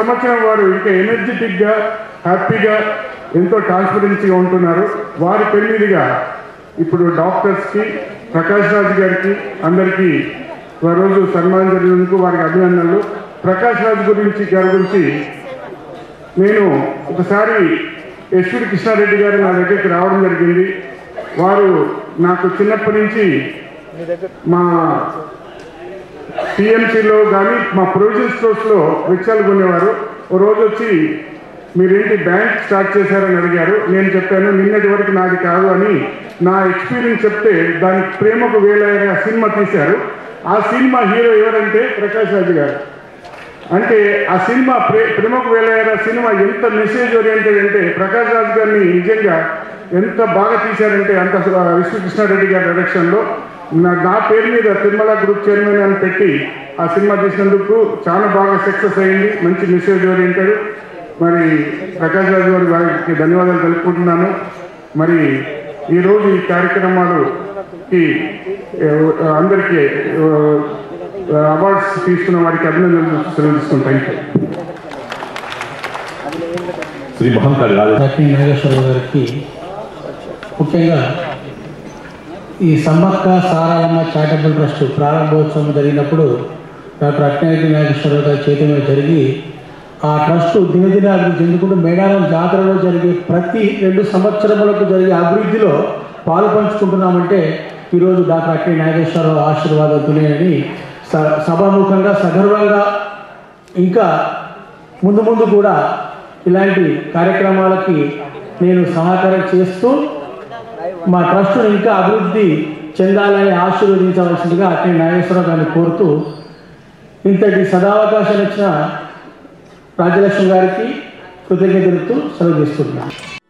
సంవత్సరం వారు ఇంకా ఎనర్జెటిక్గా హ్యాపీగా ఎంతో ట్రాన్స్పరెన్సీగా ఉంటున్నారు. వారి పెళ్ళిదిగా ఇప్పుడు డాక్టర్స్కి ప్రకాష్ రాజ్ గారికి అందరికీ రోజు సన్మానం జరిగినందుకు వారికి అభినందనలు. ప్రకాష్ రాజ్ గురించి గారి గురించి నేను ఒకసారి యశ్వరి కృష్ణారెడ్డి గారు నా దగ్గరికి రావడం జరిగింది. వారు నాకు చిన్నప్పటి నుంచి మా టీఎంసీలో కానీ మా ప్రొవిజన్ స్టోర్స్లో రిక్షాలు కొనేవారు. ఓ రోజు వచ్చి మీరేంటి బ్యాంక్ స్టార్ట్ చేశారని అడిగారు. నేను చెప్పాను నిన్నటి వరకు నాది కాదు అని నా ఎక్స్పీరియన్స్ చెప్తే దానికి ప్రేమకు వేలైన సినిమా తీశారు. ఆ సినిమా హీరో ఎవరంటే ప్రకాష్ రాజు గారు. అంటే ఆ సినిమా ప్రే ప్రేమకు వేలయ్యార సినిమా ఎంత మెసేజ్ ఓరియంటెడ్ అంటే ప్రకాష్ రాజు గారిని నిజంగా ఎంత బాగా తీశారంటే అంత విష్ణుకృష్ణారెడ్డి గారి డైరెక్షన్లో నా నా పేరు మీద తిరుమల గ్రూప్ చైర్మన్ అని పెట్టి ఆ సినిమా తీసినందుకు చాలా బాగా సక్సెస్ అయింది. మంచి మెసేజ్ ఓరియంటెడ్ మరి ప్రకాష్ రాజు గారి వారికి ధన్యవాదాలు తెలుపుకుంటున్నాను. మరి ఈరోజు ఈ కార్యక్రమాలుకి అందరికీ అవార్డ్స్ తీసుకున్న వారికి అభినందనలు తెలియజేసుకుంటాను థ్యాంక్ యూ శ్రీ మహంకాళి నాగేశ్వరరావు గారికి ముఖ్యంగా ఈ సమ్మక్క సారాలమ్మ చారిటబుల్ ట్రస్ట్ ప్రారంభోత్సవం జరిగినప్పుడు డాక్టర్ అక్కినేని నాగేశ్వరరావు గారి చేతి జరిగి ఆ ట్రస్ట్ దినదిన అభివృద్ధి చెందుకుంటూ మేడారం జాతరలో జరిగే ప్రతి రెండు సంవత్సరములకు జరిగే అభివృద్ధిలో పాలు పంచుకుంటున్నామంటే ఈరోజు డాక్టర్ అట్నే నాగేశ్వరరావు ఆశీర్వాదంతోనేనని స సభాముఖంగా సగర్వంగా ఇంకా ముందు ముందు కూడా ఇలాంటి కార్యక్రమాలకి నేను సహకారం చేస్తూ మా ట్రస్ట్ ఇంకా అభివృద్ధి చెందాలని ఆశీర్వదించవలసిందిగా అట్టి నాగేశ్వరరావు గారిని కోరుతూ ఇంతటి సదావకాశం ఇచ్చిన రాజలక్ష్మి గారికి కృతజ్ఞతలతో సెలవు